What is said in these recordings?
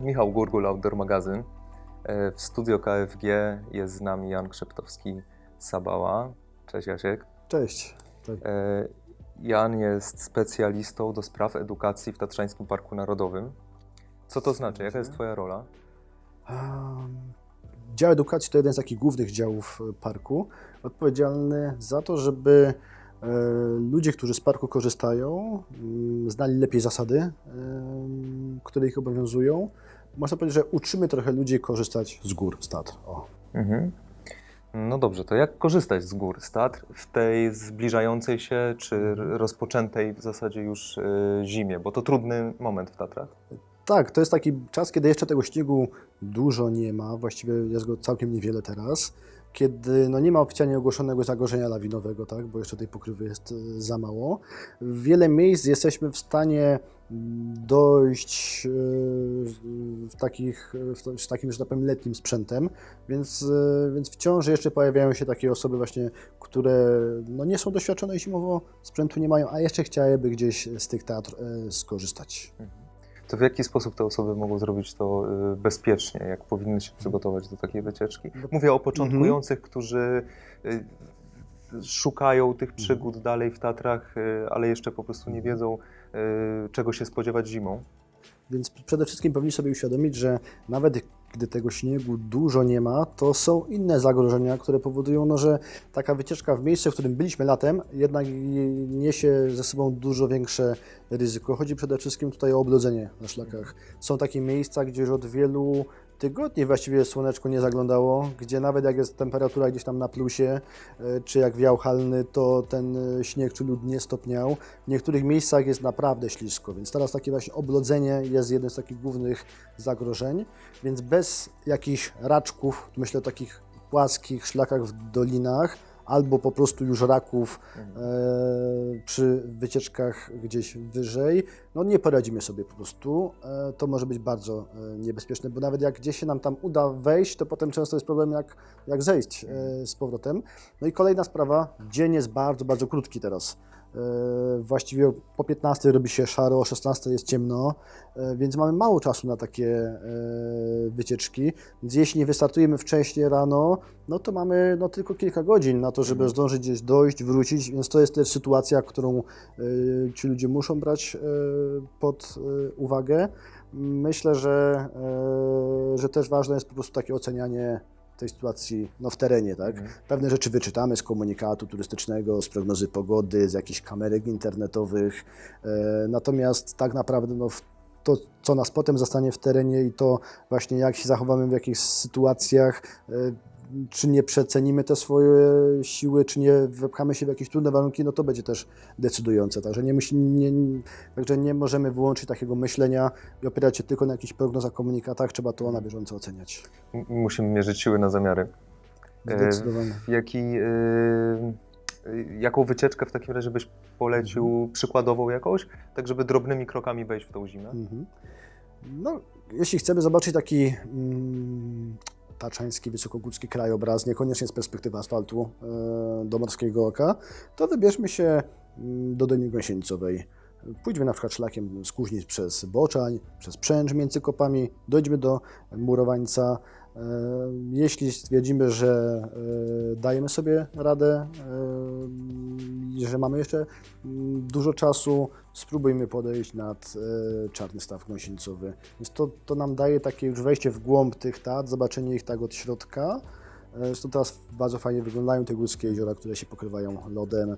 Michał Gurgul, Outdoor Magazyn. E, W studio KFG jest z nami Jan Krzeptowski Sabała. Cześć Jasiek. Cześć. Tak. E, Jan jest specjalistą do spraw edukacji w Tatrzańskim Parku Narodowym. Co to znaczy? Jaka jest Twoja rola? Dział edukacji to jeden z takich głównych działów e, parku, odpowiedzialny za to, żeby ludzie, którzy z parku korzystają, mm, znali lepiej zasady, które ich obowiązują. Można powiedzieć, że uczymy trochę ludzi korzystać z gór, z Tatr. O. Mhm. No dobrze, to jak korzystać z gór, z Tatr w tej zbliżającej się czy rozpoczętej w zasadzie już e, zimie? Bo to trudny moment w Tatrach. Tak, to jest taki czas, kiedy jeszcze tego śniegu dużo nie ma, właściwie jest go całkiem niewiele teraz, kiedy no nie ma oficjalnie ogłoszonego zagrożenia lawinowego, tak, bo jeszcze tej pokrywy jest e, za mało. Wiele miejsc jesteśmy w stanie mm, dojść e, w, takich, w, takim, że tak powiem, letnim sprzętem, więc, e, więc wciąż jeszcze pojawiają się takie osoby właśnie, które no nie są doświadczone zimowo, sprzętu nie mają, a jeszcze chciałyby gdzieś z tych teatr skorzystać. To w jaki sposób te osoby mogą zrobić to y, bezpiecznie? Jak powinny się przygotować do takiej wycieczki? Mówię o początkujących, którzy y, szukają tych przygód dalej w Tatrach, y, ale jeszcze po prostu nie wiedzą, y, czego się spodziewać zimą. Więc przede wszystkim powinni sobie uświadomić, że nawet gdy tego śniegu dużo nie ma, to są inne zagrożenia, które powodują, no, że taka wycieczka w miejsce, w którym byliśmy latem, jednak niesie ze sobą dużo większe ryzyko. Chodzi przede wszystkim tutaj o oblodzenie na szlakach. Są takie miejsca, gdzie już od wielu tygodni właściwie słoneczko nie zaglądało, gdzie nawet jak jest temperatura gdzieś tam na plusie, e, czy jak wiał halny, to ten e, śnieg czy lód nie stopniał. W niektórych miejscach jest naprawdę ślisko, więc teraz takie właśnie oblodzenie jest jednym z takich głównych zagrożeń, więc bez jakichś raczków, myślę takich płaskich szlakach w dolinach, albo po prostu już raków e, przy wycieczkach gdzieś wyżej, no nie poradzimy sobie po prostu. E, to może być bardzo e, niebezpieczne, bo nawet jak gdzieś się nam tam uda wejść, to potem często jest problem jak, jak zejść e, z powrotem. No i kolejna sprawa, dzień jest bardzo, bardzo krótki teraz. E, Właściwie po 15 robi się szaro, o 16 jest ciemno, e, więc mamy mało czasu na takie e, wycieczki. Więc jeśli nie wystartujemy wcześniej rano, no to mamy no, tylko kilka godzin na to, żeby zdążyć gdzieś dojść, wrócić, więc to jest też sytuacja, którą ci ludzie muszą brać pod uwagę. Myślę, że, że też ważne jest po prostu takie ocenianie tej sytuacji no, w terenie, tak? Pewne rzeczy wyczytamy z komunikatu turystycznego, z prognozy pogody, z jakichś kamerek internetowych, e, natomiast tak naprawdę no, to, co nas potem zostanie w terenie i to właśnie jak się zachowamy w jakichś sytuacjach, e, czy nie przecenimy te swoje siły, czy nie wepchamy się w jakieś trudne warunki, no to będzie też decydujące. Także nie, myśl, nie, także nie możemy wyłączyć takiego myślenia i opierać się tylko na jakichś prognozach, komunikatach, trzeba to na bieżąco oceniać. Musimy mierzyć siły na zamiary. E, Zdecydowanie. W jaki, y, jaką wycieczkę w takim razie byś polecił, przykładową jakąś, tak żeby drobnymi krokami wejść w tą zimę? Mhm. No, jeśli chcemy zobaczyć taki mm, taczański, wysokogórski krajobraz, niekoniecznie z perspektywy asfaltu e, do morskiego oka, to wybierzmy się mm, do Doliny Gąsienicowej. Pójdźmy na przykład szlakiem z Kuźnic przez Boczań, przez Przęcz między kopami, dojdźmy do Murowańca. E, Jeśli stwierdzimy, że e, dajemy sobie radę że mamy jeszcze mm, dużo czasu, spróbujmy podejść nad e, Czarny Staw Gąsienicowy. Więc to, to nam daje takie już wejście w głąb tych tat, zobaczenie ich tak od środka. E, Zresztą teraz bardzo fajnie wyglądają te górskie jeziora, które się pokrywają lodem. E,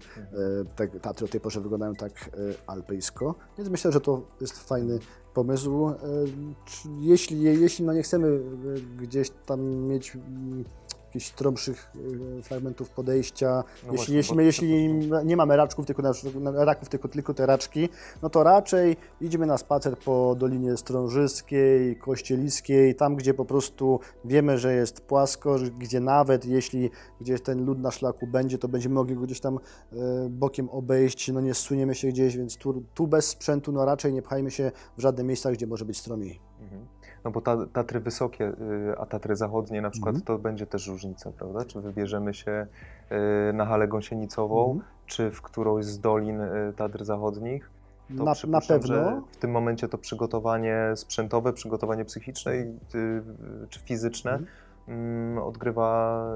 Te Tatry o tej porze wyglądają tak alpejsko. Więc myślę, że to jest fajny pomysł. Jeśli, jeśli no nie chcemy gdzieś tam mieć mm, jakichś trąbszych e, fragmentów podejścia, No jeśli, jeśli, bo- my, jeśli nie mamy raczków, tylko na, raków, tylko, tylko te raczki, no to raczej idziemy na spacer po Dolinie Strążyskiej, Kościeliskiej, tam gdzie po prostu wiemy, że jest płasko, gdzie nawet jeśli gdzieś ten lód na szlaku będzie, to będziemy mogli go gdzieś tam e, bokiem obejść, no nie zsuniemy się gdzieś, więc tu, tu bez sprzętu, no raczej nie pchajmy się w żadne miejsca, gdzie może być stromiej. Mhm. No bo ta, Tatry wysokie, y, a Tatry zachodnie na przykład, Mhm. to będzie też różnica, prawda? Czy wybierzemy się y, na halę gąsienicową, Mhm. czy w którąś z dolin y, Tatr zachodnich? To Na- na pewno. Że w tym momencie to przygotowanie sprzętowe, przygotowanie psychiczne i, czy fizyczne mm, odgrywa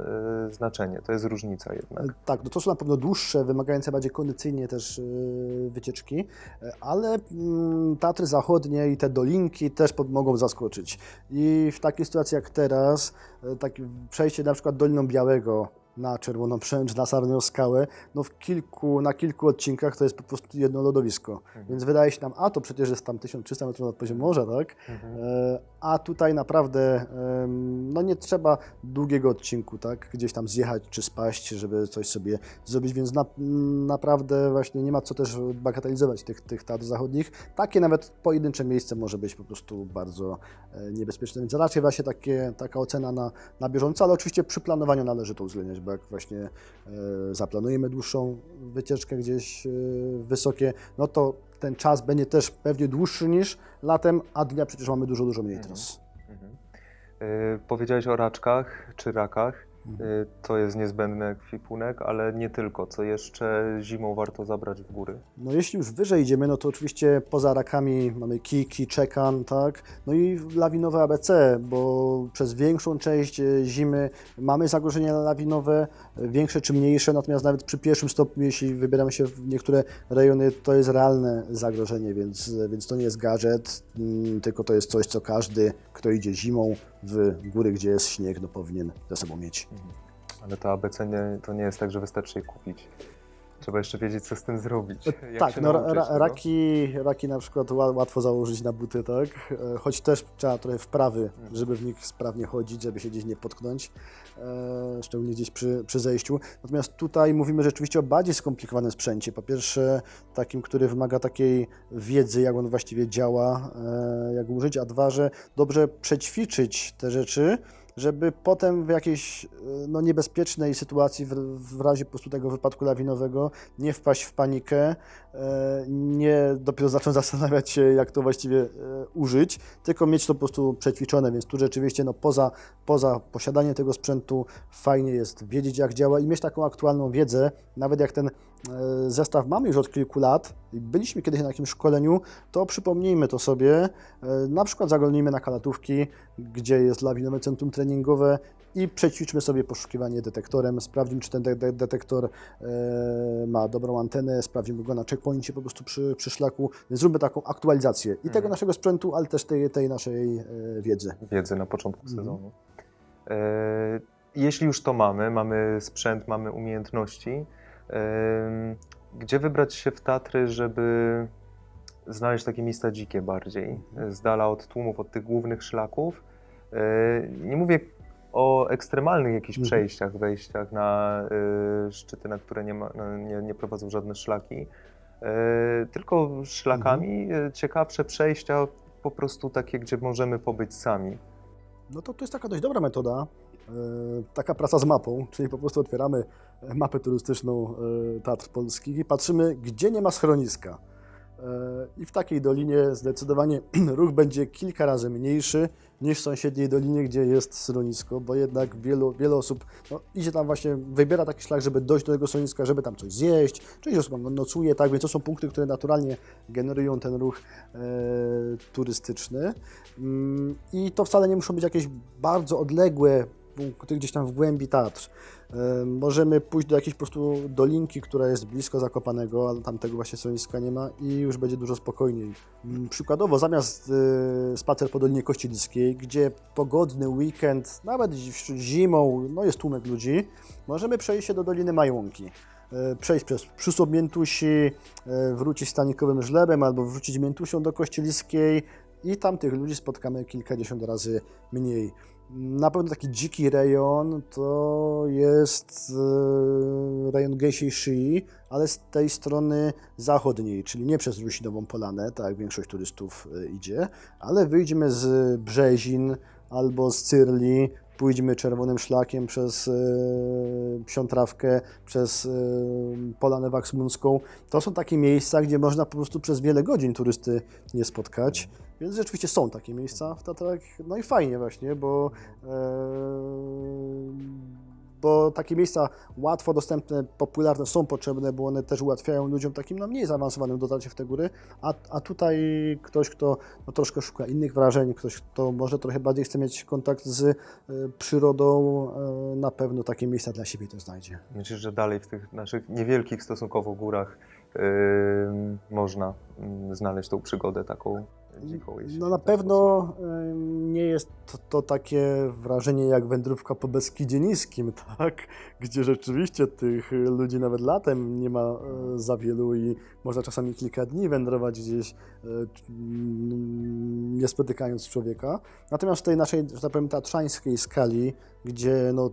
y, znaczenie. To jest różnica jednak. Tak, no to są na pewno dłuższe, wymagające bardziej kondycyjnie też yy, wycieczki, ale mm, Tatry Zachodnie i te dolinki też mogą zaskoczyć. I w takiej sytuacji jak teraz, yy, takie przejście na przykład Doliną Białego na Czerwoną Przęcz, na Sarnią Skałę, no w kilku, na kilku odcinkach to jest po prostu jedno lodowisko. Więc wydaje się nam, a to przecież jest tam 1300 metrów nad poziomem morza, tak? Mhm. E, A tutaj naprawdę no nie trzeba długiego odcinku, tak? Gdzieś tam zjechać czy spaść, żeby coś sobie zrobić, więc na, naprawdę właśnie nie ma co też bagatelizować tych, tych teatrów zachodnich. Takie nawet pojedyncze miejsce może być po prostu bardzo e, niebezpieczne, więc raczej właśnie takie, taka ocena na, na bieżąco, ale oczywiście przy planowaniu należy to uwzględniać, bo jak właśnie e, zaplanujemy dłuższą wycieczkę gdzieś e, wysokie, no to ten czas będzie też pewnie dłuższy niż latem, a dnia przecież mamy dużo, dużo mniej tras. Mhm. Y, Powiedziałeś o raczkach czy rakach. Y, To jest niezbędny ekwipunek, ale nie tylko. Co jeszcze zimą warto zabrać w góry? No jeśli już wyżej idziemy, no to oczywiście poza rakami mamy kiki, czekan, tak? No i lawinowe ABC, bo przez większą część e, zimy mamy zagrożenia lawinowe, większe czy mniejsze, natomiast nawet przy pierwszym stopniu, jeśli wybieramy się w niektóre rejony, to jest realne zagrożenie, więc, więc to nie jest gadżet, mm, tylko to jest coś, co każdy, kto idzie zimą w góry, gdzie jest śnieg, no powinien ze sobą mieć. Ale to ABC nie, to nie jest tak, że wystarczy je kupić. Trzeba jeszcze wiedzieć, co z tym zrobić. Jak tak, no, ra, nauczyć ra, tego? raki, raki na przykład ła- łatwo założyć na buty, tak? E, Choć też trzeba trochę wprawy, Mhm. żeby w nich sprawnie chodzić, żeby się gdzieś nie potknąć, e, szczególnie gdzieś przy, przy zejściu. Natomiast tutaj mówimy rzeczywiście o bardziej skomplikowanym sprzęcie. Po pierwsze, takim, który wymaga takiej wiedzy, jak on właściwie działa, e, jak użyć, a dwa, że dobrze przećwiczyć te rzeczy, żeby potem w jakiejś e, no, niebezpiecznej sytuacji, w, w razie po prostu tego wypadku lawinowego, nie wpaść w panikę, e, nie dopiero zacząć zastanawiać się, jak to właściwie e, użyć, tylko mieć to po prostu przećwiczone, więc tu rzeczywiście no, poza, poza posiadaniem tego sprzętu fajnie jest wiedzieć, jak działa i mieć taką aktualną wiedzę, nawet jak ten zestaw mamy już od kilku lat byliśmy kiedyś na jakimś szkoleniu, to przypomnijmy to sobie, e, na przykład zaglądnijmy na kalatówki, gdzie jest lawinowe centrum treningowe i przećwiczmy sobie poszukiwanie detektorem, sprawdzimy, czy ten de de detektor e, ma dobrą antenę, sprawdzimy go na checkpoincie po prostu przy, przy szlaku, więc zróbmy taką aktualizację i tego naszego sprzętu, ale też tej, tej naszej e, wiedzy. wiedzy na początku Mhm. sezonu. E, jeśli już to mamy, mamy sprzęt, mamy umiejętności, e, gdzie wybrać się w Tatry, żeby znaleźć takie miejsca dzikie bardziej, z dala od tłumów, od tych głównych szlaków? Nie mówię o ekstremalnych jakichś Mhm. przejściach, wejściach na e, szczyty, na które nie, ma, nie, nie prowadzą żadne szlaki, e, tylko szlakami Mhm. e, ciekawsze przejścia, po prostu takie, gdzie możemy pobyć sami. No to to jest taka dość dobra metoda, taka praca z mapą, czyli po prostu otwieramy e, mapę turystyczną e, Tatr Polskich i patrzymy, gdzie nie ma schroniska. E, I w takiej dolinie zdecydowanie ruch będzie kilka razy mniejszy niż w sąsiedniej dolinie, gdzie jest schronisko, bo jednak wielu, wiele osób no, idzie tam właśnie, wybiera taki szlak, żeby dojść do tego schroniska, żeby tam coś zjeść, część osób nocuje, tak, więc to są punkty, które naturalnie generują ten ruch e, turystyczny. Mm, I to wcale nie muszą być jakieś bardzo odległe gdzieś tam w głębi Tatr. E, Możemy pójść do jakiejś po prostu dolinki, która jest blisko Zakopanego, ale tam tego właśnie schroniska nie ma i już będzie dużo spokojniej. Mm, Przykładowo, zamiast e, spacer po Dolinie Kościeliskiej, gdzie pogodny weekend, nawet zi- zimą, no jest tłumek ludzi, możemy przejść się do Doliny Majłąki. E, Przejść przez przysłop Miętusi, wrócić stanikowym żlebem albo wrócić Miętusią do Kościeliskiej i tam tych ludzi spotkamy kilkadziesiąt razy mniej. Na pewno taki dziki rejon to jest e, rejon Gęsiej Szyi, ale z tej strony zachodniej, czyli nie przez Rusinową Polanę, tak jak większość turystów e, idzie, ale wyjdziemy z Brzezin albo z Cyrli, pójdziemy czerwonym szlakiem przez e, Psią Trawkę, przez Polanę Waksmunską. To są takie miejsca, gdzie można po prostu przez wiele godzin turysty nie spotkać. Więc rzeczywiście są takie miejsca w Tatrach. No i fajnie właśnie, bo e, bo takie miejsca łatwo dostępne, popularne są potrzebne, bo one też ułatwiają ludziom takim no, mniej zaawansowanym dotarcie w te góry, a, a tutaj ktoś, kto no, troszkę szuka innych wrażeń, ktoś, kto może trochę bardziej chce mieć kontakt z y, przyrodą, y, na pewno takie miejsca dla siebie to znajdzie. Myślę, że dalej w tych naszych niewielkich stosunkowo górach yy, można mm, znaleźć tą przygodę taką No na ten pewno nie jest to, to takie wrażenie jak wędrówka po Beskidzie Niskim, tak? Gdzie rzeczywiście tych ludzi nawet latem nie ma e, za wielu i można czasami kilka dni wędrować gdzieś, e, mm, nie spotykając człowieka. Natomiast w tej naszej, że tak powiem, tatrzańskiej skali, gdzie no,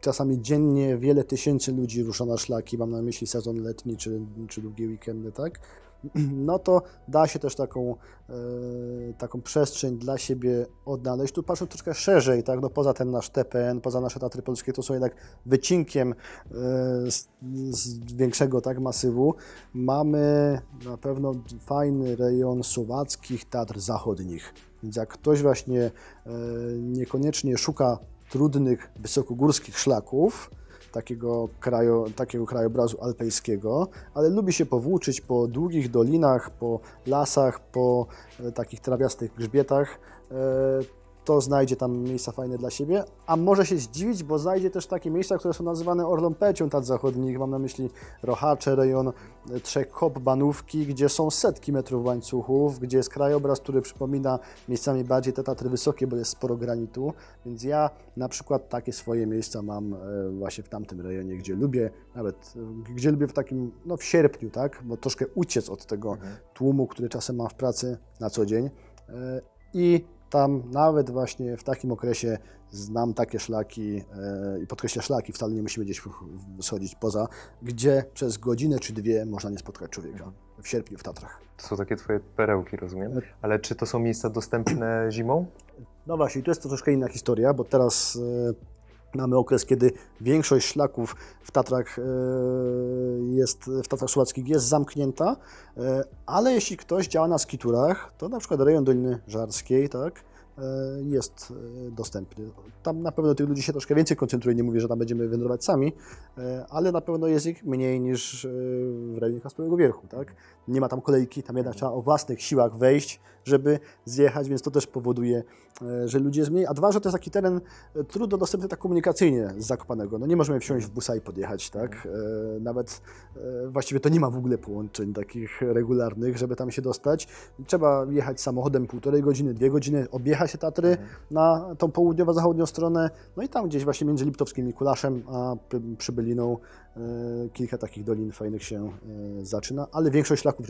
czasami dziennie wiele tysięcy ludzi rusza na szlaki, mam na myśli sezon letni czy, czy długie weekendy, tak? no to da się też taką, e, taką przestrzeń dla siebie odnaleźć. Tu patrząc troszkę szerzej, tak, no poza ten nasz TPN, poza nasze Tatry Polskie, to są jednak wycinkiem e, z, z większego tak, masywu. Mamy na pewno fajny rejon słowackich Tatr Zachodnich. Więc jak ktoś właśnie e, niekoniecznie szuka trudnych, wysokogórskich szlaków, takiego, kraju, takiego krajobrazu alpejskiego, ale lubi się powłóczyć po długich dolinach, po lasach, po e, takich trawiastych grzbietach, e, to znajdzie tam miejsca fajne dla siebie, a może się zdziwić, bo znajdzie też takie miejsca, które są nazywane Orlą Pecią Zachodnich, mam na myśli Rochacze, rejon Trzech Kop, Banówki, gdzie są setki metrów łańcuchów, gdzie jest krajobraz, który przypomina miejscami bardziej te Tatry wysokie, bo jest sporo granitu, więc ja na przykład takie swoje miejsca mam e, właśnie w tamtym rejonie, gdzie lubię nawet, e, gdzie lubię w takim, no w sierpniu, tak, bo troszkę uciec od tego tłumu, który czasem mam w pracy na co dzień. E, i tam nawet właśnie w takim okresie znam takie szlaki e, i podkreślę szlaki, wcale nie musimy gdzieś schodzić poza, gdzie przez godzinę czy dwie można nie spotkać człowieka w sierpniu w Tatrach. To są takie twoje perełki, rozumiem. Ale czy to są miejsca dostępne zimą? No właśnie, to jest to troszkę inna historia, bo teraz e, mamy okres, kiedy większość szlaków w Tatrach e, jest, w Tatrach Słowackich jest zamknięta, e, ale jeśli ktoś działa na skiturach, to na przykład rejon Doliny Żarskiej, tak, e, jest dostępny. Tam na pewno tych ludzi się troszkę więcej koncentruje, nie mówię, że tam będziemy wędrować sami, ale na pewno jest ich mniej niż w rejonie Kasprowego Wierchu, tak. Nie ma tam kolejki, tam jednak trzeba o własnych siłach wejść, żeby zjechać, więc to też powoduje, e, że ludzi jest mniej. A dwa, że to jest taki teren e, trudno dostępny tak komunikacyjnie z Zakopanego. No nie możemy wsiąść w busa i podjechać, tak? E, Nawet właściwie to nie ma w ogóle połączeń takich regularnych, żeby tam się dostać. Trzeba jechać samochodem półtorej godziny, dwie godziny, objechać te Tatry na tą południowo-zachodnią stronę, no i tam gdzieś właśnie między Liptowskim i Kulaszem, a Przybyliną kilka takich dolin fajnych się e, zaczyna, ale większość szlaków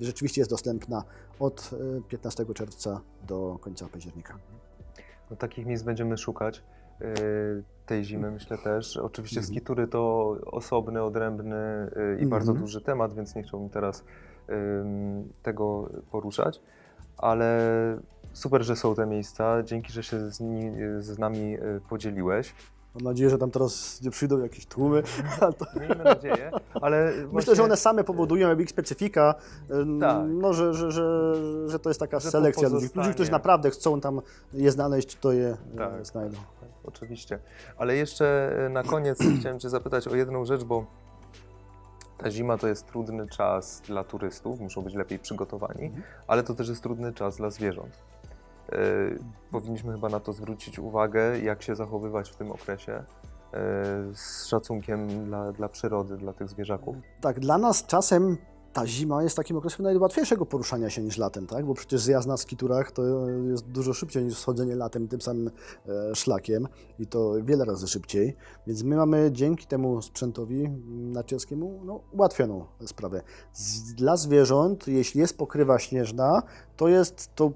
rzeczywiście, jest dostępna od e, 15 czerwca do końca października. No, takich miejsc będziemy szukać tej zimy, myślę też. Oczywiście Mhm. skitury to osobny, odrębny i bardzo Mhm. duży temat, więc nie chciałbym teraz tego poruszać, ale super, że są te miejsca. Dzięki, że się z, ni, z nami podzieliłeś. Mam nadzieję, że tam teraz nie przyjdą jakieś tłumy. Miejmy nadzieję, ale Myślę, właśnie, że one same powodują jakby ich specyfika, Tak. no, że, że, że, że to jest taka Że selekcja ludzi. Ludzi, którzy naprawdę chcą tam je znaleźć, to je e, Tak. znajdą. Oczywiście. Ale jeszcze e, na koniec chciałem Cię zapytać o jedną rzecz, bo ta zima to jest trudny czas dla turystów, muszą być lepiej przygotowani, Mhm. ale to też jest trudny czas dla zwierząt. E, powinniśmy chyba na to zwrócić uwagę, jak się zachowywać w tym okresie e, z szacunkiem dla, dla przyrody, dla tych zwierzaków. Tak, dla nas czasem ta zima jest takim okresem najłatwiejszego poruszania się niż latem, tak? Bo przecież zjazd na skiturach to jest dużo szybciej niż schodzenie latem tym samym e, szlakiem i to wiele razy szybciej. Więc my mamy dzięki temu sprzętowi mm, narciarskiemu no, ułatwioną sprawę. Dla zwierząt, jeśli jest pokrywa śnieżna, to jest to,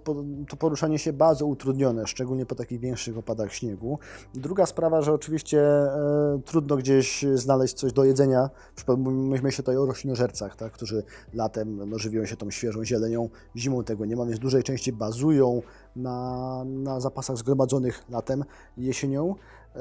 to poruszanie się bardzo utrudnione, szczególnie po takich większych opadach śniegu. Druga sprawa, że oczywiście e, trudno gdzieś znaleźć coś do jedzenia. Przypom- Myślę tutaj o roślinożercach, tak, którzy latem no, żywią się tą świeżą zielenią, zimą tego nie ma, więc dużej części bazują na, na zapasach zgromadzonych latem jesienią. E,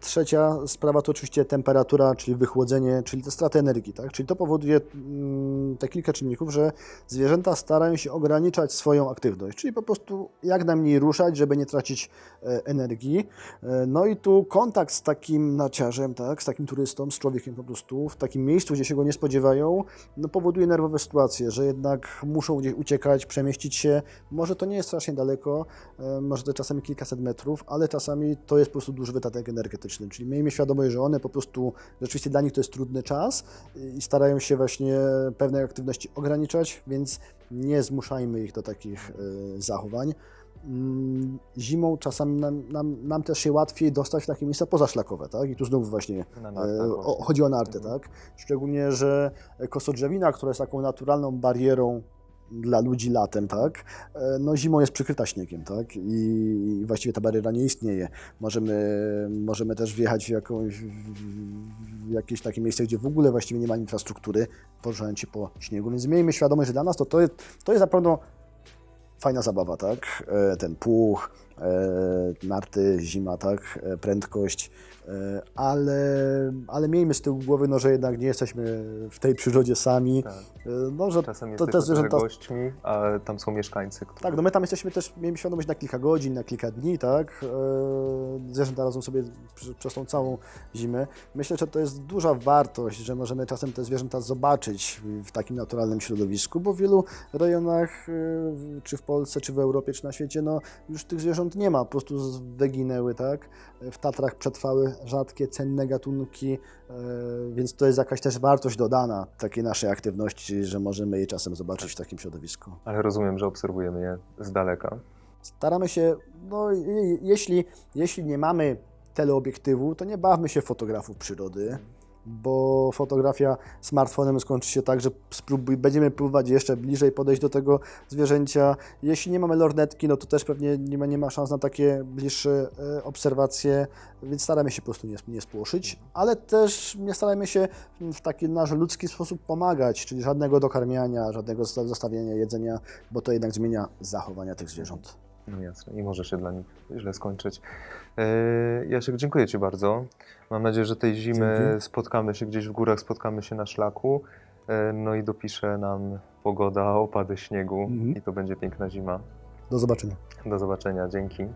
Trzecia sprawa to oczywiście temperatura, czyli wychłodzenie, czyli te straty energii. Tak? Czyli to powoduje mm, te kilka czynników, że zwierzęta starają się ograniczać swoją aktywność, czyli po prostu jak najmniej ruszać, żeby nie tracić e, energii. E, No i tu kontakt z takim naciarzem, tak, z takim turystą, z człowiekiem po prostu, w takim miejscu, gdzie się go nie spodziewają, no powoduje nerwowe sytuacje, że jednak muszą gdzieś uciekać, przemieścić się. Może to nie jest strasznie daleko, może to czasami kilkaset metrów, ale czasami to jest po prostu duży wydatek energetyczny. Czyli miejmy świadomość, że one po prostu, rzeczywiście dla nich to jest trudny czas i starają się właśnie pewnej aktywności ograniczać, więc nie zmuszajmy ich do takich e, zachowań. Mm, Zimą czasami nam, nam, nam też się łatwiej dostać w takie miejsca pozaszlakowe, tak? I tu znów właśnie Na E, nartach o, właśnie. chodzi o narty, Mhm. tak? Szczególnie, że kosodrzewina, która jest taką naturalną barierą dla ludzi latem, tak? E, No zimą jest przykryta śniegiem, tak? I właściwie ta bariera nie istnieje. Możemy, możemy też wjechać w, jakąś, w jakieś takie miejsce, gdzie w ogóle właściwie nie ma infrastruktury, poruszając się po śniegu, więc miejmy świadomość, że dla nas to, to, jest, to jest na pewno fajna zabawa, tak? E, Ten puch, narty, zima, tak? E, Prędkość, e, ale, ale miejmy z tyłu głowy, no, że jednak nie jesteśmy w tej przyrodzie sami, Tak. e, no, że Czasem to jesteśmy te zwierzęta... gośćmi, a tam są mieszkańcy, którzy... Tak, no my tam jesteśmy też, miejmy świadomość na kilka godzin, na kilka dni, tak? E, Zwierzęta radzą sobie przez tą całą zimę. Myślę, że to jest duża wartość, że możemy czasem te zwierzęta zobaczyć w takim naturalnym środowisku, bo w wielu rejonach, e, czy w Polsce, czy w Europie, czy na świecie, no już tych zwierząt nie ma, po prostu wyginęły, tak? W Tatrach przetrwały rzadkie, cenne gatunki, e, więc to jest jakaś też wartość dodana takiej naszej aktywności, że możemy je czasem zobaczyć w takim środowisku. Ale rozumiem, że obserwujemy je z daleka. Staramy się, no je- jeśli, jeśli nie mamy teleobiektywu, to nie bawmy się fotografów przyrody, bo fotografia smartfonem skończy się tak, że spróbuj, będziemy próbować jeszcze bliżej podejść do tego zwierzęcia. Jeśli nie mamy lornetki, no to też pewnie nie ma, nie ma szans na takie bliższe e, obserwacje, więc staramy się po prostu nie, nie spłoszyć, ale też nie staramy się w taki nasz ludzki sposób pomagać, czyli żadnego dokarmiania, żadnego zosta- zostawiania jedzenia, bo to jednak zmienia zachowania tych zwierząt. No jasne, i może się dla nich źle skończyć. Eee, Jasiek, dziękuję Ci bardzo. Mam nadzieję, że tej zimy Dzięki. spotkamy się gdzieś w górach, spotkamy się na szlaku. Eee, No i dopisze nam pogoda, opady śniegu Mhm. i to będzie piękna zima. Do zobaczenia. Do zobaczenia, dzięki.